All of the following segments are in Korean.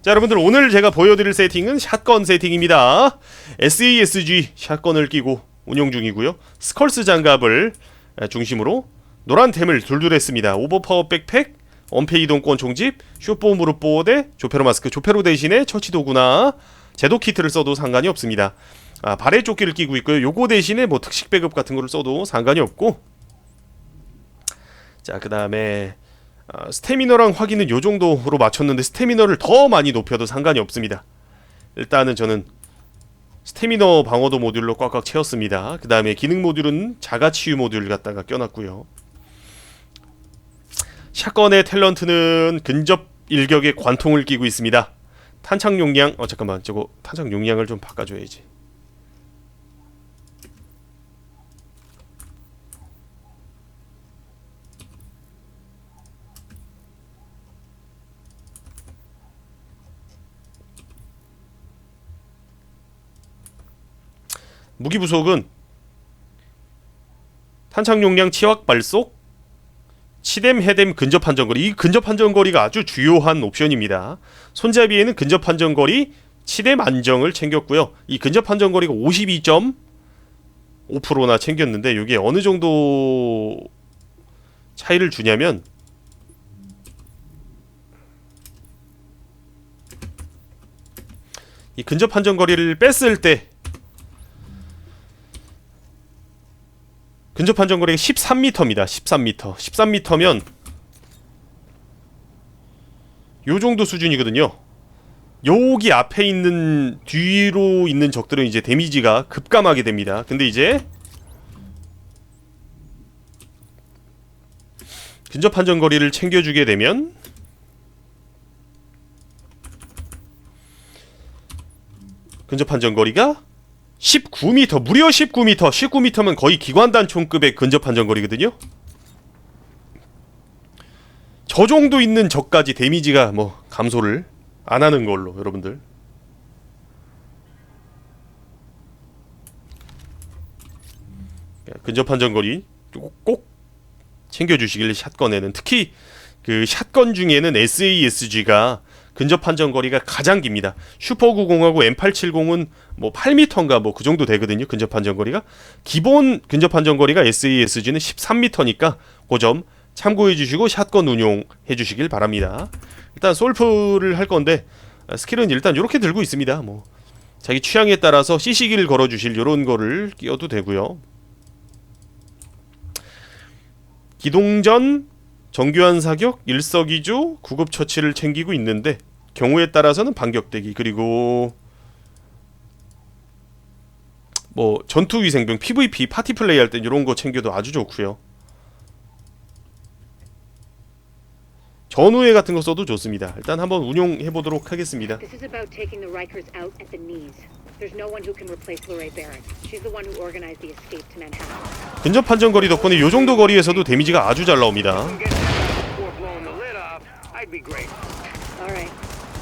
자 여러분들 오늘 제가 보여드릴 세팅은 샷건 세팅입니다. SASG 샷건을 끼고 운용 중이고요. 스컬스 장갑을 중심으로 노란 템을 둘둘했습니다. 오버파워 백팩 언페 이동권 총집 쇼포 무릎 보호대 조페로 마스크 조페로 대신에 처치 도구나 제도 키트를 써도 상관이 없습니다. 아, 발에 조끼를 끼고 있고요. 요거 대신에 뭐 특식 배급 같은 거를 써도 상관이 없고. 자 그 다음에 아, 스태미너랑 확인은 요 정도로 맞췄는데 스태미너를 더 많이 높여도 상관이 없습니다. 일단은 저는 스태미너 방어도 모듈로 꽉꽉 채웠습니다. 그 다음에 기능 모듈은 자가치유 모듈 갖다가 껴놨고요. 샷건의 탤런트는 근접 일격의 관통을 끼고 있습니다. 탄창 용량 어 잠깐만 저거 탄창 용량을 좀 바꿔줘야지. 무기 부속은 탄창 용량 치확 발속 치뎀 헤뎀 근접 판정거리 이 근접 판정거리가 아주 주요한 옵션입니다. 손잡이에는 근접 판정거리 치뎀 안정을 챙겼고요. 이 근접 판정거리가 52.5%나 챙겼는데 이게 어느 정도 차이를 주냐면 이 근접 판정거리를 뺐을 때 근접 판정 거리가 13m입니다. 13m. 13m면 요 정도 수준이거든요. 여기 앞에 있는 뒤로 있는 적들은 이제 데미지가 급감하게 됩니다. 근데 이제 근접 판정 거리를 챙겨주게 되면 근접 판정 거리가 19m 무려 19m 19m면 거의 기관단 총급의 근접 판정거리거든요. 저 정도 있는 적까지 데미지가 뭐 감소를 안 하는 걸로 여러분들. 근접 판정거리 꼭, 꼭 챙겨주시길 샷건에는. 특히 그 샷건 중에는 SASG가 근접 판정 거리가 가장 깁니다. 슈퍼 90하고 M870은 뭐 8m인가 뭐 그 정도 되거든요. 근접 판정 거리가 기본 근접 판정 거리가 SASG는 13m니까 그 점 참고해 주시고 샷건 운용해 주시길 바랍니다. 일단 솔프를 할 건데 스킬은 일단 이렇게 들고 있습니다. 뭐 자기 취향에 따라서 CC기를 걸어 주실 요런 거를 끼워도 되고요. 기동전 정교한 사격, 일석이조, 구급 처치를 챙기고 있는데 경우에 따라서는 반격대기 그리고 뭐 전투 위생병 PVP 파티 플레이 할 때 이런 거 챙겨도 아주 좋고요. 전우회 같은 거 써도 좋습니다. 일단 한번 운용해 보도록 하겠습니다. This is about taking the Rikers out at the knees. There's no one who can replace Lorraine Barrett. She's the one who organized the escape to Manhattan. 근접 판정 거리 덕분에 요 정도 거리에서도 데미지가 아주 잘 나옵니다. Get that before blowing the lid off. I'd be great. All right,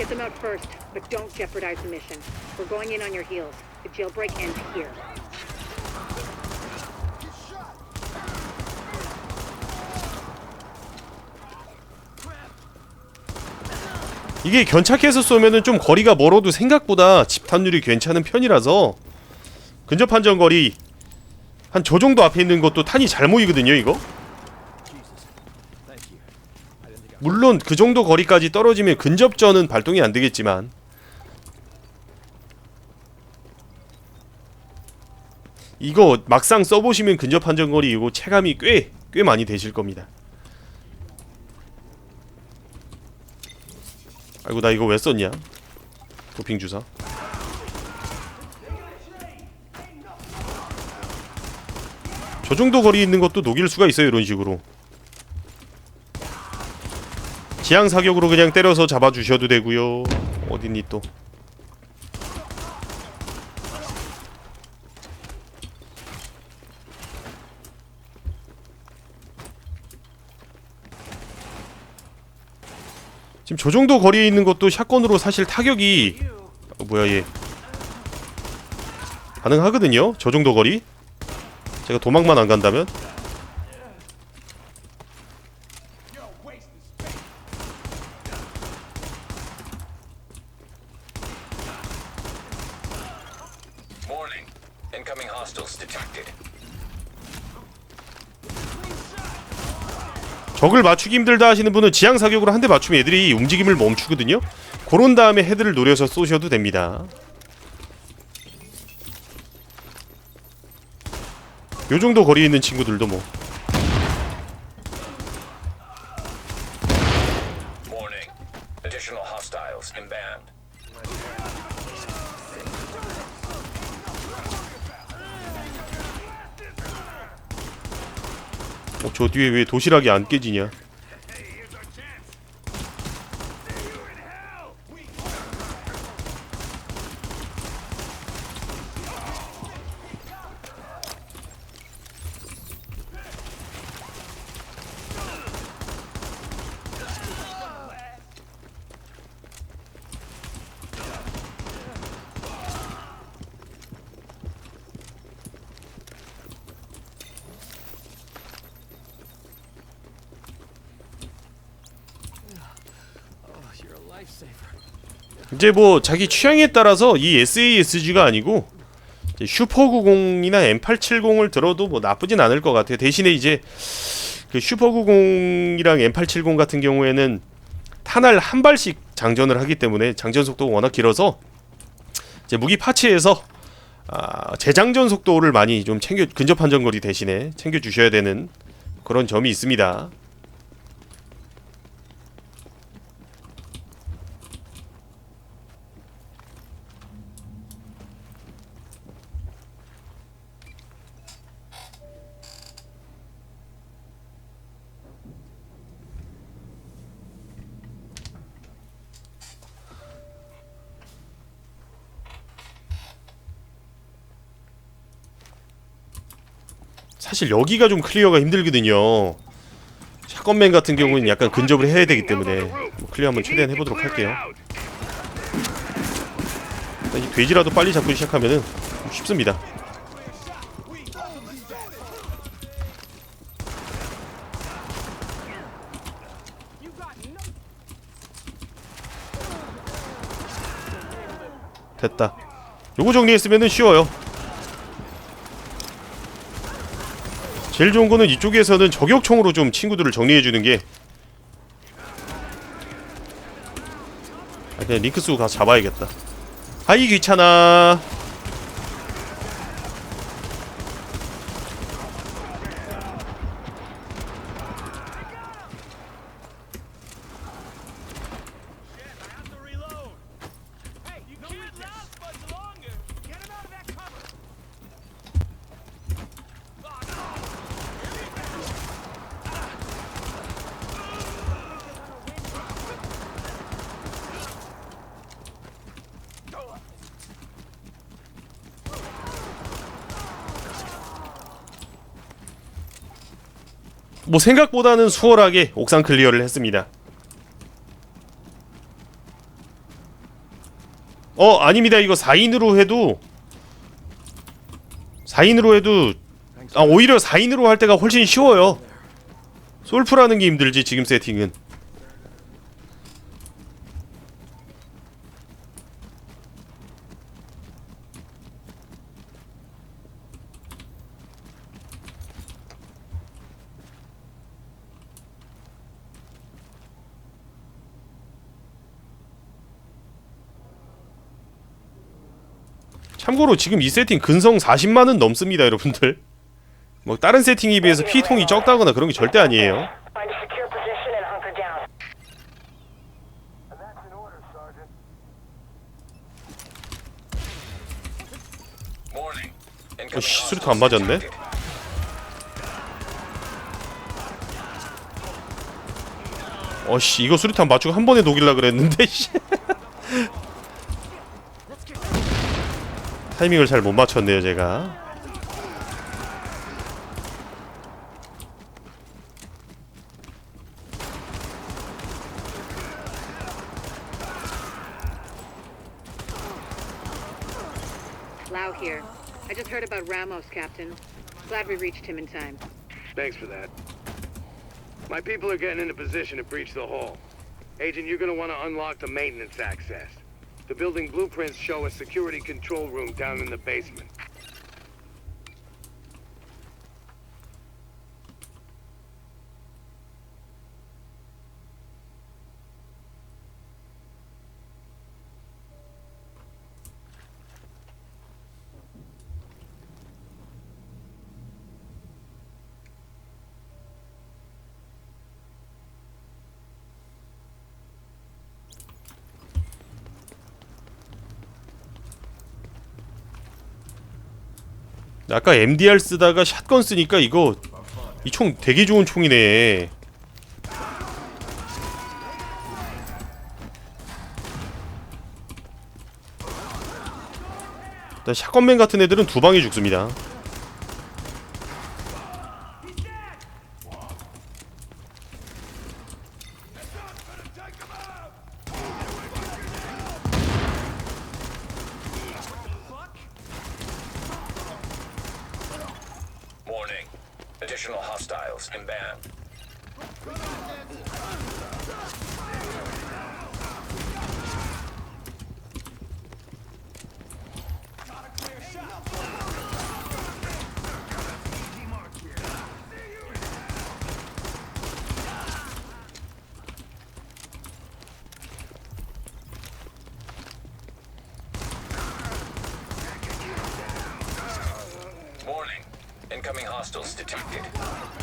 get them out first, but don't jeopardize the mission. We're going in on your heels. The jailbreak ends here. 이게 견착해서 쏘면은 좀 거리가 멀어도 생각보다 집탄율이 괜찮은 편이라서 근접 판정 거리 한 저 정도 앞에 있는 것도 탄이 잘 모이거든요 이거 물론 그 정도 거리까지 떨어지면 근접전은 발동이 안 되겠지만. 이거 막상 써보시면 근접 판정 거리 이거 체감이 꽤 꽤 많이 되실 겁니다. 아이고 나 이거 왜 썼냐? 도핑 주사. 저 정도 거리 있는 것도 녹일 수가 있어요 이런 식으로 지향 사격으로 그냥 때려서 잡아주셔도 되고요. 어딨니 또? 지금 저 정도 거리에 있는 것도 샷건으로 사실 타격이 어, 뭐야 얘. 가능하거든요 저 정도 거리. 제가 도망만 안 간다면 적을 맞추기 힘들다 하시는 분은 지향 사격으로 한 대 맞추면 애들이 움직임을 멈추거든요. 그런 다음에 헤드를 노려서 쏘셔도 됩니다. 요 정도 거리에 있는 친구들도 뭐 저 뒤에 왜 도시락이 안 깨지냐? 이제 뭐 자기 취향에 따라서 이 SASG가 아니고 이제 슈퍼90이나 M870을 들어도 뭐 나쁘진 않을 것 같아요. 대신에 이제 그 슈퍼90이랑 M870 같은 경우에는 탄알 한 발씩 장전을 하기 때문에 장전 속도가 워낙 길어서 이제 무기 파츠에서 아, 재장전 속도를 많이 좀 챙겨 근접 한전거리 대신에 챙겨 주셔야 되는 그런 점이 있습니다. 사실 여기가 좀 클리어가 힘들거든요. 샷건맨 같은 경우는 약간 근접을 해야 되기 때문에 뭐 클리어 한번 최대한 해보도록 할게요. 이 돼지라도 빨리 잡고 시작하면은 좀 쉽습니다. 됐다. 요거 정리했으면은 쉬워요. 제일 좋은 거는 이쪽에서는 저격총으로 좀 친구들을 정리해 주는 게 아, 그냥 링크 쓰고 가서 잡아야겠다. 아이 귀찮아. 뭐 생각보다는 수월하게 옥상 클리어를 했습니다. 어 아닙니다. 이거 4인으로 해도 4인으로 해도 아 오히려 4인으로 할 때가 훨씬 쉬워요. 솔프라는 게 힘들지 지금 세팅은 참고로 지금 이 세팅 근성 40만은 넘습니다 여러분들 뭐 다른 세팅에 비해서 피통이 적다거나 그런 게 절대 아니에요 어씨 hostiles 수류탄 안 맞았네. 어씨 이거 수류탄 맞추고 한 번에 녹일라 그랬는데 씨. 타이밍을 잘 못 맞췄네요 제가 Lau here. I just heard about Ramos, Captain. Glad we reached him in time. Thanks for that. My people are getting into position to breach the hall. Agent, you're gonna want to unlock the maintenance access. The building blueprints show a security control room down in the basement. 아까 MDR 쓰다가 샷건 쓰니까 이거 이 총 되게 좋은 총이네. 샷건맨 같은 애들은 두 방에 죽습니다. Hostiles inbound. Incoming hostiles detected.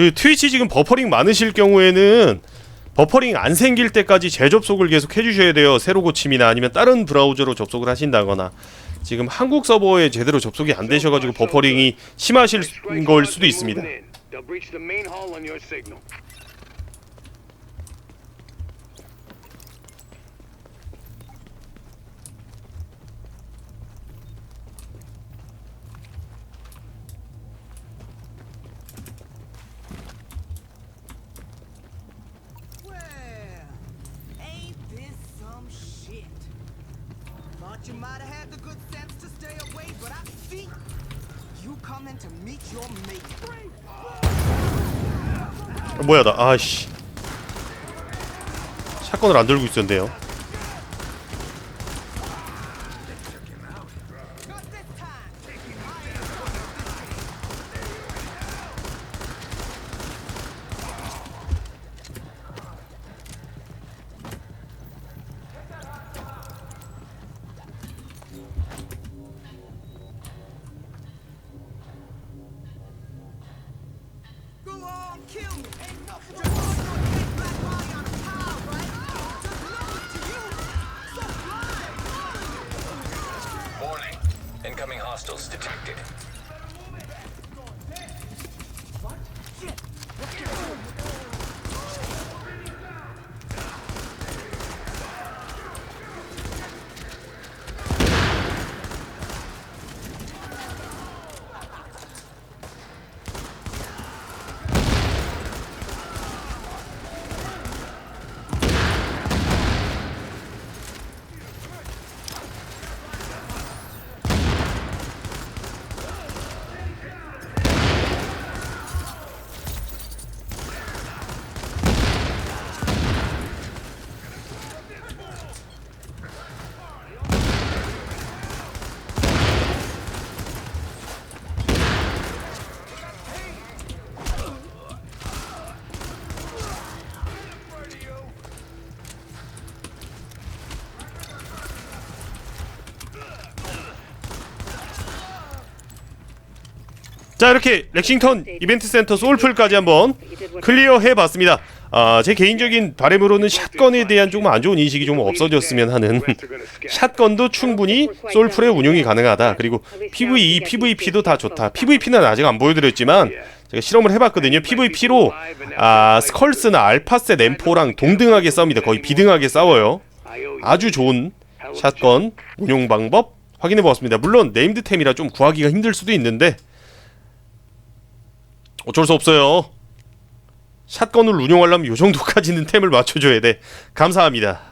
그 트위치 지금 버퍼링 많으실 경우에는 버퍼링 안 생길 때까지 재접속을 계속 해주셔야 돼요. 새로 고침이나 아니면 다른 브라우저로 접속을 하신다거나 지금 한국 서버에 제대로 접속이 안 되셔가지고 버퍼링이 심하실 걸 수도 있습니다. 뭐야 나 아씨 샷건을 안 들고 있었는데요. Warning. Incoming hostiles detected. 자 이렇게 렉싱턴 이벤트 센터 소울풀까지 한번 클리어 해 봤습니다. 아, 제 개인적인 바람으로는 샷건에 대한 조금 안 좋은 인식이 좀 없어졌으면 하는 샷건도 충분히 소울풀의 운용이 가능하다. 그리고 PVE, PVP도 다 좋다. PVP는 아직 안 보여드렸지만 제가 실험을 해봤거든요. PVP로 아, 스컬스나 알파셋 M4랑 동등하게 싸웁니다. 거의 비등하게 싸워요. 아주 좋은 샷건 운용 방법 확인해 보았습니다. 물론 네임드템이라 좀 구하기가 힘들 수도 있는데 어쩔 수 없어요. 샷건을 운용하려면 요 정도까지는 템을 맞춰줘야 돼. 감사합니다.